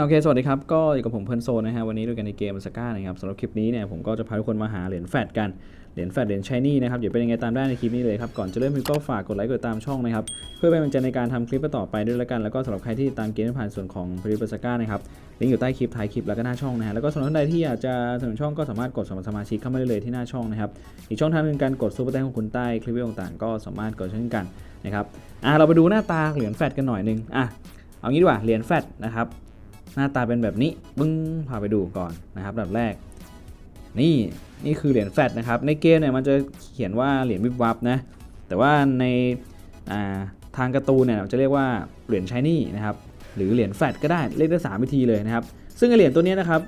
โอเค สวัสดีครับ ก็อยู่กับผมเพลิร์นโซนนะฮะ วันนี้ด้วยกันในเกมสก้านะครับสำหรับคลิปนี้เนี่ยผมก็จะพาทุกคนมาหาเหรียญแฟดกัน เหรียญแฟดเหรียญชายนี่นะครับ เดี๋ยวเป็นยังไงตามได้ในคลิปนี้เลยครับ ก่อนจะเริ่มก็ฝากกดไลค์กดติดตามช่องนะครับ เพื่อเป็นกำลังใจในการทำคลิปต่อไปด้วยล้วกัน แล้วก็สำหรับใครที่ตามเกมผ่านส่วนของพริปสก้านะครับ ลิงก์อยู่ใต้คลิปท้ายคลิปแล้วก็หน้าช่องนะฮะ แล้วก็สำหรับท่านใดที่อยากจะสนับสนุนช่องก็สามารถกดสมัครสมาชิกเข้ามาได้เลยที่หน้าช่องนะครับ อีกช่องทางนึงการกดซูเปอร์แตงของคุณใต้คลิปวิดีโอต่างๆก็สามารถกดเช่นกันนะครับ อะเราไปดูหน้าตาเหรียญแฟดกันหน่อยนึงอะเอางี้ดีกว่าเหรียญแฟดนะครับ หน้าตาเป็นแบบนี้บึ้งพาไปดูก่อนนะครับอันดับแรก นี่นี่คือเหรียญแฟดนะครับ ในเกมเนี่ยมันจะเขียนว่าเหรียญวิบวับนะ แต่ว่าในาทางการ์ตูนเนี่ยจะเรียกว่าเหรียญชายนี่นะครับหรือเหรียญแฟดก็ได้เรียกได้สามวิธีเลยนะครับ ซึ่งเหรียญตัวนี้นะครับ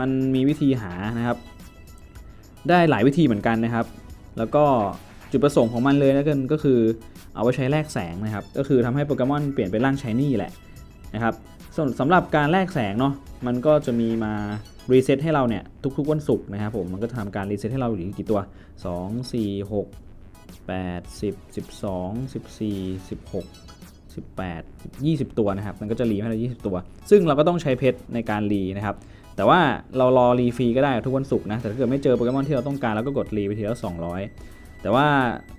มันมีวิธีหานะครับ ได้หลายวิธีเหมือนกันนะครับ แล้วก็จุดประสงค์ของมันเลยนะกันก็คือเอาไว้ใช้แลกแสงนะครับ ก็คือทำให้โปเกมอนเปลี่ยนเป็นร่างชายนี่แหละนะครับ สำสำหรับการแลกแสงเนาะมันก็จะมีมารีเซ็ตให้เราเนี่ยทุกๆวันศุกร์นะครับผมมันก็ทำการรีเซ็ตให้เราอยู่กี่ตัว 2 4 6 8 10 12 14 16 18 20 ตัวนะครับ มันก็จะรีให้เรา 20 ตัว ซึ่งเราก็ต้องใช้เพชรในการรีนะครับ แต่ว่าเรารอรีฟรีก็ได้ทุกวันศุกร์นะ แต่ถ้าเกิดไม่เจอโปเกมอนที่เราต้องการเราก็กดรีไปทีละ200 แต่ว่า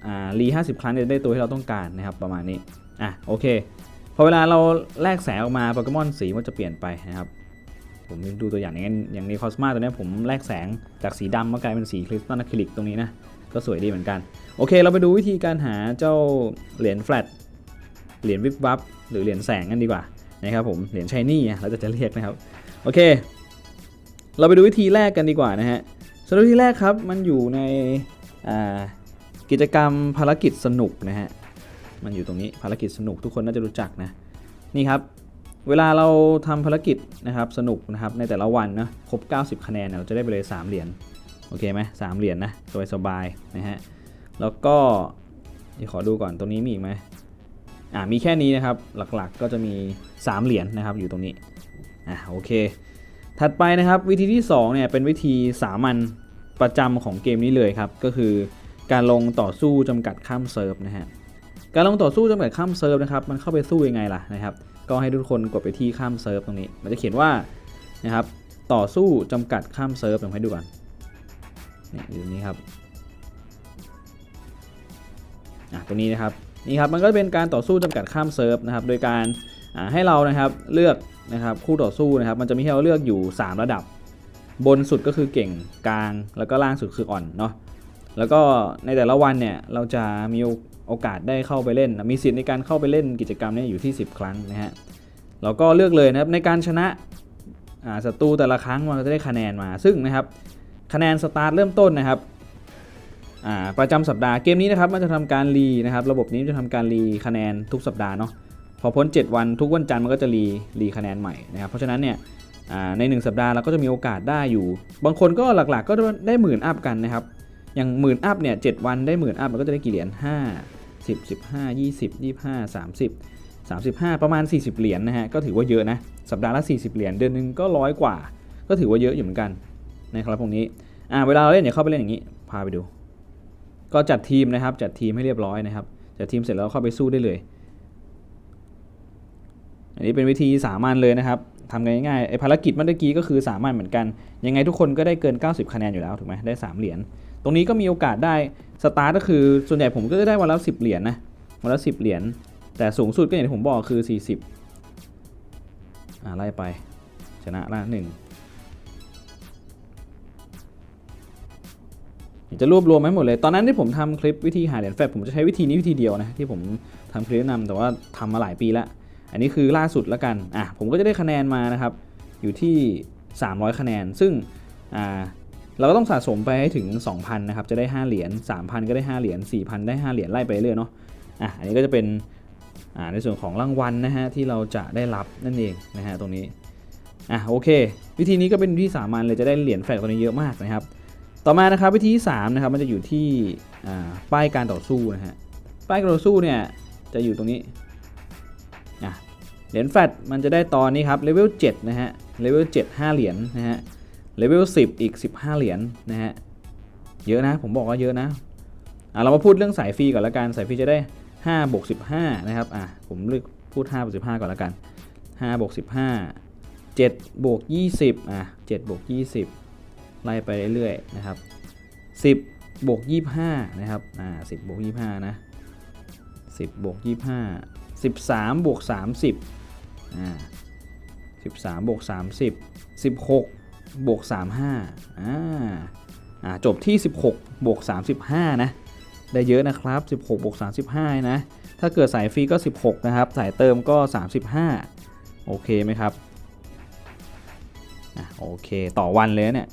อ่ารี50 ครั้งจะได้ตัวที่เราต้องการนะครับประมาณนี้ อะโอเค อเวลาเราแลกแสงออกมาโปเกมอนสีมันจะเปลี่ยนไปนะครับ ผมดูตัวอย่างอย่างนี้อย่างในคอสมาตัวนี้ผมแลกแสงจากสีดำมากลายเป็นสีคริสตัลอะคริลิกตรงนี้นะ ก็สวยดีเหมือนกัน โอเค เราไปดูวิธีการหาเจ้าเหรียญแฟลตเหรียญวิบวับหรือเหรียญแสงกันดีกว่านะครับผมเหรียญชายนี่เราจะจะเรียกนะครับโอเค เราไปดูวิธีแรกกันดีกว่านะฮะสำหรับวิธีแรกครับมันอยู่ในกิจกรรมภารกิจสนุกนะฮะ มันอยู่ตรงนี้ภารกิจสนุกทุกคนน่าจะรู้จักนะนี่ครับเวลาเราทำภารกิจนะครับสนุกนะครับในแต่ละวันนะครบ 90 คะแนนเราจะได้ไปเลย 3 เหรียญโอเคไหมสามเหรียญนะสบายสบายนะฮะแล้วก็เดี๋ยวขอดูก่อนตรงนี้มีอีกไหมอ่ามีแค่นี้นะครับหลักๆก็จะมี 3 เหรียญนะครับอยู่ตรงนี้อ่าโอเค ถัดไปนะครับวิธีที่2เนี่ยเป็นวิธีสามัญประจำของเกมนี้เลยครับ ก็คือการลงต่อสู้จำกัดข้ามเซิร์ฟนะฮะ การลงต่อสู้จำกัดข้ามเซิร์ฟนะครับมันเข้าไปสู้ยังไงล่ะนะครับ ก็ให้ทุกคนกดไปที่ข้ามเซิร์ฟตรงนี้ มันจะเขียนว่านะครับต่อสู้จำกัดข้ามเซิร์ฟผมให้ดูก่อนนี่อยู่ตรงนี้ครับอะตรงนี้นะครับนี่ครับมันก็เป็นการต่อสู้จำกัดข้ามเซิร์ฟนะครับโดยการให้เรานะครับเลือกนะครับคู่ต่อสู้นะครับมันจะมีให้เราเลือกอยู่ 3 ระดับ บนสุดก็คือเก่งกลางแล้วก็ล่างสุดคืออ่อนเนาะแล้วก็ในแต่ละวันเนี่ยเราจะมี โอกาสได้เข้าไปเล่น มีสิทธิ์ในการเข้าไปเล่นกิจกรรมนี้อยู่ที่ 10 ครั้งนะฮะเราก็เลือกเลยนะครับในการชนะศัตรูแต่ละครั้งมันก็จะได้คะแนนมา ซึ่งนะครับคะแนนสตาร์ทเริ่มต้นนะครับประจำสัปดาห์เกมนี้นะครับมันจะทำการรีนะครับระบบนี้จะทำการรีคะแนนทุกสัปดาห์เนาะพอพ้น 7 วันทุกวันจันทร์มันก็จะรีรีคะแนนใหม่นะครับเพราะฉะนั้นเนี่ยใน 1 สัปดาห์เราก็จะมีโอกาสได้อยู่ บางคนก็หลักๆก็ได้หมื่นอัพกันนะครับอย่างหมื่นอัพเนี่ยเวันได้หมื่นอัพมันก็จะได้กี่เหรียญ5 10 15 20 25 30 35 ประมาณ 40 เหรียญนะฮะ ก็ถือว่าเยอะนะ สัปดาห์ละ 40 เหรียญ เดือนหนึงก็ร้อยกว่า ก็ถือว่าเยอะอยู่เหมือนกันนะครับพวกนี้ อ่า เวลาเราเล่นเนี่ยเข้าไปเล่นอย่างนี้ พาไปดู ก็จัดทีมนะครับ จัดทีมให้เรียบร้อยนะครับ จัดทีมเสร็จแล้วเข้าไปสู้ได้เลย อันนี้เป็นวิธีสามัญเลยนะครับทำกันง่ายๆ ไอ้ภารกิจเมื่อกี้ก็คือสามัญเหมือนกัน ยังไงทุกคนก็ได้เกิน 90 คะแนนอยู่แล้วถูกไหมได้ 3 เหรียญ ตรงนี้ก็มีโอกาสได้สตาร์ทก็คือส่วนใหญ่ผมก็จะได้วันละ10เหรียญนะวันละ10เหรียญแต่สูงสุดก็อย่างที่ผมบอกคือ 40อ่าไล่ไปชนะละหนึ่งจะรวบรวมให้หมดเลย ตอนนั้นที่ผมทำคลิปวิธีหาเหรียญแฟดผมจะใช้วิธีนี้วิธีเดียวนะที่ผมทำคลิปแนะนำแต่ว่าทำมาหลายปีล้วอันนี้คือล่าสุดแล้วกันอะผมก็จะได้คะแนนมานะครับ อยู่ที่ 300 คะแนน ซึ่งอ่า เราก็ต้องสะสมไปให้ถึง 2,000 นะครับ จะได้ 5 เหรียญ 3,000 ก็ได้ 5 เหรียญ 4,000 ได้ 5 เหรียญไล่ไปเรื่อยเนาะ อะ อันนี้ก็จะเป็น อ่า ในส่วนของรางวัลนะฮะที่เราจะได้รับนั่นเองนะฮะตรงนี้ อะโอเค วิธีนี้ก็เป็นวิธีสามัญเลยจะได้เหรียญแฟลกตัวนี้เยอะมากนะครับ ต่อมานะครับวิธีที่3นะครับมันจะอยู่ที่ อ่า ป้ายการต่อสู้นะฮะ ป้ายการต่อสู้เนี่ยจะอยู่ตรงนี้ อะ เหรียญแฟลตมันจะได้ตอนนี้ครับเลเวล7นะฮะ เลเวล7 5 เหรียญนะฮะ เลเวล10 อีก 15 เหรียญนะฮะ เยอะนะ ผมบอกว่าเยอะนะ อะเรามาพูดเรื่องสายฟรีก่อนละกัน สายฟรีจะได้5บวก15 นะครับ อะ ผมเลือกพูด5บวก15 ก่อนละกัน5บวก15 7บวก20 อะ7บวก20 ไล่ไปเรื่อยๆ นะครับ 10บวก25 นะครับ อ่า10บวก25 นะ 10บวก25 13บวก30อ่า13บวก30 16 บวก 35อ่าอ่าจบที่ 16บวก35 นะ ได้เยอะนะครับ 16บวก35 นะ ถ้าเกิดสายฟรีก็ 16 นะครับ สายเติมก็ 35 โอเคไหมครับอะโอเค ต่อวันเลยนะเนี่ย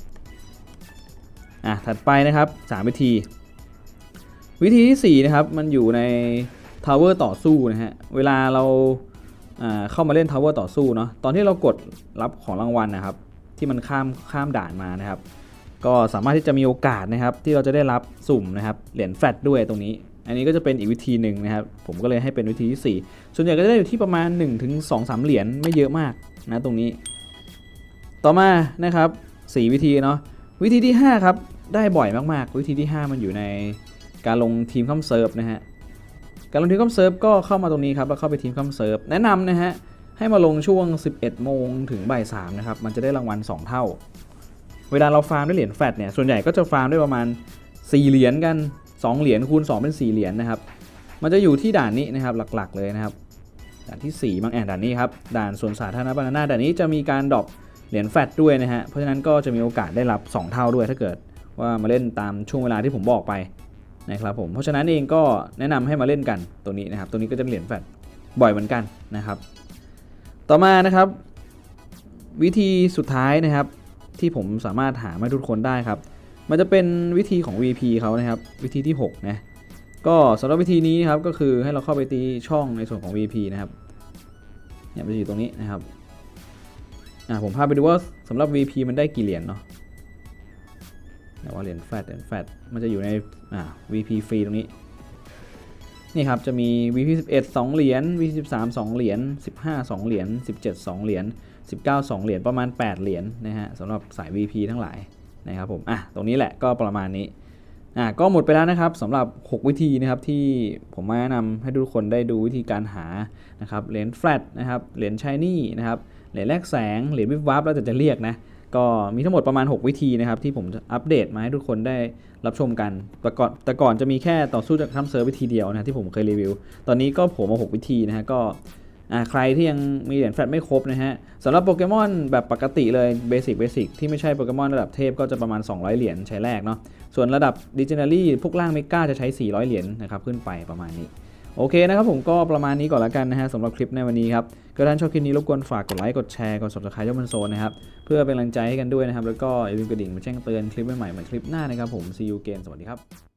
อะถัดไปนะครับ 3 วิธี วิธีที่ 4 นะครับ มันอยู่ในทาวเวอร์ต่อสู้นะฮะ เวลาเราเข้ามาเล่นทาวเวอร์ต่อสู้เนาะ ตอนที่เรากดรับของรางวัลนะครับ ที่มันข้ามข้ามด่านมานะครับ ก็สามารถที่จะมีโอกาสนะครับ ที่เราจะได้รับสุ่มนะครับเหรียญแฟลตด้วยตรงนี้ อันนี้ก็จะเป็นอีกวิธีหนึ่งนะครับ ผมก็เลยให้เป็นวิธีที่ 4 ส่วนใหญ่ก็จะได้อยู่ที่ประมาณ 1-2-3ถึง2-3เหรียญไม่เยอะมากนะตรงนี้ ต่อมานะครับ 4 วิธีเนาะวิธีที่ 5 ครับ ได้บ่อยมากๆ วิธีที่ 5 มันอยู่ในการลงทีมคัมเซิร์ฟนะฮะการลงทีมคัมเซิร์ฟก็เข้ามาตรงนี้ครับแล้วเข้าไปทีมคัมเซิร์ฟแนะนำนะฮะ ให้มาลงช่วง 11 โมงถึงบ่าย3นะครับ มันจะได้รางวัล 2 เท่า เวลาเราฟาร์มด้วยเหรียญแฟตเนี่ย ส่วนใหญ่ก็จะฟาร์มด้วยประมาณ 4 เหรียญกัน 2 เหรียญคูณ 2 เป็น 4 เหรียญนะครับ มันจะอยู่ที่ด่านนี้นะครับหลักๆเลยนะครับ ด่านที่ 4 บางแอนด่านนี้ครับ ด่านสวนสาธารณะบานาน่าด่านนี้จะมีการดรอปเหรียญแฟตด้วยนะฮะ เพราะฉะนั้นก็จะมีโอกาสได้รับ 2 เท่าด้วยถ้าเกิดว่ามาเล่นตามช่วงเวลาที่ผมบอกไปนะครับผม เพราะฉะนั้นเองก็แนะนำให้มาเล่นกันตัวนี้นะครับ ตัวนี้ก็จะเหรียญแฟตบ่อยเหมือนกันนะครับ ต่อมานะครับ วิธีสุดท้ายนะครับ ที่ผมสามารถหามาให้ทุกคนได้ครับ มันจะเป็นวิธีของ VP เขานะครับ วิธีที่6นะก็สำหรับวิธีนี้นครับก็คือให้เราเข้าไปตีช่องในส่วนของ VP นะครับเนี่ยมันจะอยู่ตรงนี้นะครับอ่าผมพาไปดูว่าสำหรับ VP มันได้กี่เหรียญเนาะแต่ว่าเหรียญแฟตเหรียญแฟตมันจะอยู่ในอ่า VP ฟรีตรงนี้ นี่ครับจะมี VP 11 2เหรียญ VP 13 2เหรียญ15 2เหรียญ17 2เหรียญ19 2เหรียญประมาณ 8 เหรียญนะฮะสำหรับสาย VP ทั้งหลายนะครับผมอะตรงนี้แหละก็ประมาณนี้อะก็หมดไปแล้วนะครับสำหรับ 6 วิธีนะครับที่ผมมาแนะนำให้ทุกคนได้ดูวิธีการหานะครับเหรียญแฟลตนะครับเหรียญชายนี่นะครับเหรียญแลกแสงเหรียญวิบวับแล้วแต่จะเรียกนะ ก็มีทั้งหมดประมาณ 6 วิธีนะครับที่ผมอัปเดตมาให้ทุกคนได้รับชมกัน แต่ก่อนแต่ก่อนจะมีแค่ต่อสู้จากทำเซิร์ฟวิธีเดียวนะที่ผมเคยรีวิว ตอนนี้ก็ผมมา6วิธีนะฮะก็ใครที่ยังมีเหรียญแฟลตไม่ครบนะฮะสำหรับโปเกมอนแบบปกติเลยเบสิกเบสิกที่ไม่ใช่โปเกมอนระดับเทพก็จะประมาณ 200 เหรียญใช้แรกเนาะส่วนระดับดิจิ n น r รี่พวกล่างเมกาจะใช้ 400 เหรียญนะครับขึ้นไปประมาณนี้ โอเคนะครับผมก็ประมาณนี้ก่อนละกันนะฮะสำหรับคลิปในวันนี้ครับก็ท่านชอบคลิปนี้รบกวนฝากกดไลค์กดแชร์กด subscribe ช่องมันโซนนะครับเพื่อเป็นกำลังใจให้กันด้วยนะครับแล้วก็อย่าลืมกระดิ่งมาแจ้งเตือนคลิปใหม่ๆเหมือนคลิปหน้านะครับผม see you again สวัสดีครับ